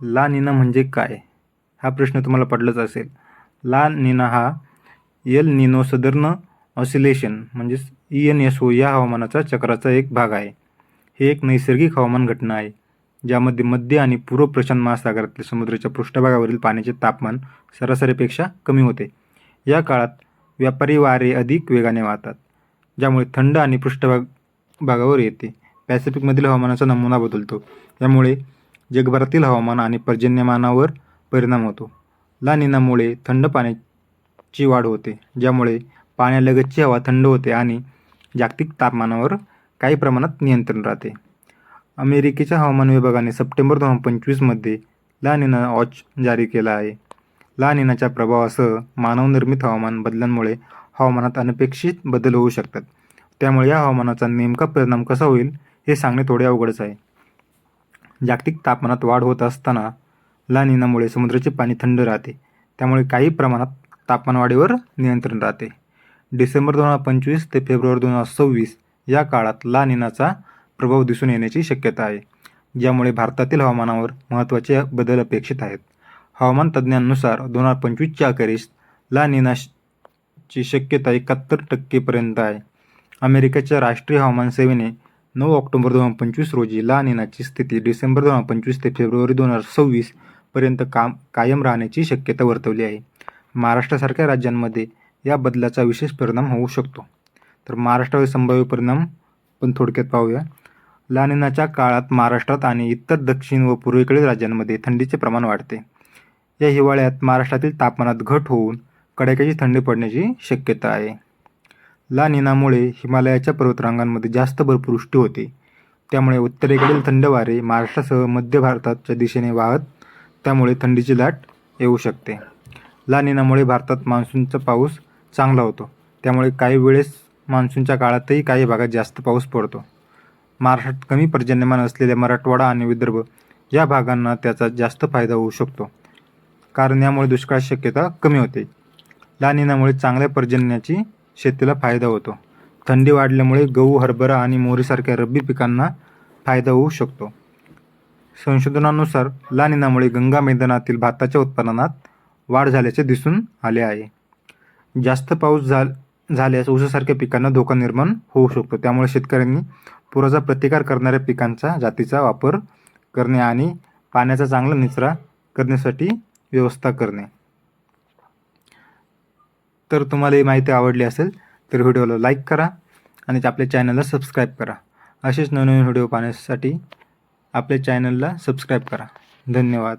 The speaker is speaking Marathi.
ला निना म्हणजे काय? हा प्रश्न तुम्हाला पडलाच असेल. ला निना हा एल निनो सदर्न ऑसिलेशन म्हणजेच ई एन एस ओ या हवामानाचा चक्राचा एक भाग आहे. हे एक नैसर्गिक हवामान घटना आहे ज्यामध्ये मध्य आणि पूर्व प्रशांत महासागरातील समुद्राच्या पृष्ठभागावरील पाण्याचे तापमान सरासरीपेक्षा कमी होते. या काळात व्यापारी वारे अधिक वेगाने वाहतात ज्यामुळे थंड आणि पृष्ठभाग भागावर येते. पॅसिफिकमधील हवामानाचा नमुना बदलतो. यामुळे जगभरातील हवामान आणि पर्जन्यमानावर परिणाम होतो. लानिनामुळे थंड पाण्याची वाढ होते ज्यामुळे पाण्यालगतची हवा थंड होते आणि जागतिक तापमानावर काही प्रमाणात नियंत्रण राहते. अमेरिकेच्या हवामान विभागाने सप्टेंबर दोन हजार पंचवीसमध्ये लानिना वॉच जारी केला आहे. लानिनाच्या प्रभावासह मानवनिर्मित हवामान बदलांमुळे हवामानात अनपेक्षित बदल होऊ शकतात. त्यामुळे या हवामानाचा नेमका परिणाम कसा होईल हे सांगणे थोडे अवघडच आहे. जागतिक तापमानात वाढ होत असताना लानिनामुळे समुद्राचे पाणी थंड राहते. त्यामुळे काही प्रमाणात तापमानवाढीवर नियंत्रण राहते. डिसेंबर दोन हजार पंचवीस ते फेब्रुवारी दोन हजार सव्वीस या काळात लानिनाचा प्रभाव दिसून येण्याची शक्यता आहे ज्यामुळे भारतातील हवामानावर महत्त्वाचे बदल अपेक्षित आहेत. हवामान तज्ज्ञांनुसार दोन हजार पंचवीसच्या अखेरीस लानिनाची शक्यता एकाहत्तर टक्केपर्यंत आहे. अमेरिकेच्या राष्ट्रीय हवामान सेवेने नऊ ऑक्टोबर दोन हजार पंचवीस रोजी ला निनाची स्थिती डिसेंबर दोन हजार पंचवीस ते फेब्रुवारी दोन हजार सव्वीस पर्यंत काम कायम राहण्याची शक्यता वर्तवली आहे. महाराष्ट्रासारख्या राज्यांमध्ये या बदलाचा विशेष परिणाम होऊ शकतो. तर महाराष्ट्रावर संभाव्य परिणाम पण थोडक्यात पाहूया. लानिनाच्या काळात महाराष्ट्रात आणि इतर दक्षिण व पूर्वेकडील राज्यांमध्ये थंडीचे प्रमाण वाढते. या हिवाळ्यात महाराष्ट्रातील तापमानात घट होऊन कडाक्याची थंडी पडण्याची शक्यता आहे. लानिनामुळे हिमालयाच्या पर्वतरांगांमध्ये जास्त बर्फवृष्टी होते. त्यामुळे उत्तरेकडील थंड वारे महाराष्ट्रासह मध्य भारताच्या दिशेने वाहत त्यामुळे थंडीची लाट येऊ शकते. लानिनामुळे भारतात मान्सूनचा पाऊस चांगला होतो. त्यामुळे काही वेळेस मान्सूनच्या काळातही काही भागात जास्त पाऊस पडतो. महाराष्ट्रात कमी पर्जन्यमान असलेल्या मराठवाडा आणि विदर्भ या भागांना त्याचा जास्त फायदा होऊ शकतो. कारण यामुळे दुष्काळ शक्यता कमी होते. लानिनामुळे चांगल्या पर्जन्याची शेतीला फायदा होतो. थंडी वाढल्यामुळे गहू हरभरा आणि मोहरीसारख्या रब्बी पिकांना फायदा होऊ शकतो. संशोधनानुसार लानिनामुळे गंगा मैदानातील भाताच्या उत्पादनात वाढ झाल्याचे दिसून आले आहे. जास्त पाऊस झा झाल्यास ऊसासारख्या पिकांना धोका निर्माण होऊ शकतो. त्यामुळे शेतकऱ्यांनी पुराचा प्रतिकार करणाऱ्या पिकांचा जातीचा वापर करणे आणि पाण्याचा चांगला निचरा करण्यासाठी व्यवस्था करणे. तर तुम्हाला ही माहिती आवडली असेल तर व्हिडिओला लाईक करा आणि आपल्या चॅनलला सबस्क्राईब करा. असेच नवनवीन व्हिडिओ पाहण्यासाठी आपल्या चॅनलला सबस्क्राईब करा. धन्यवाद.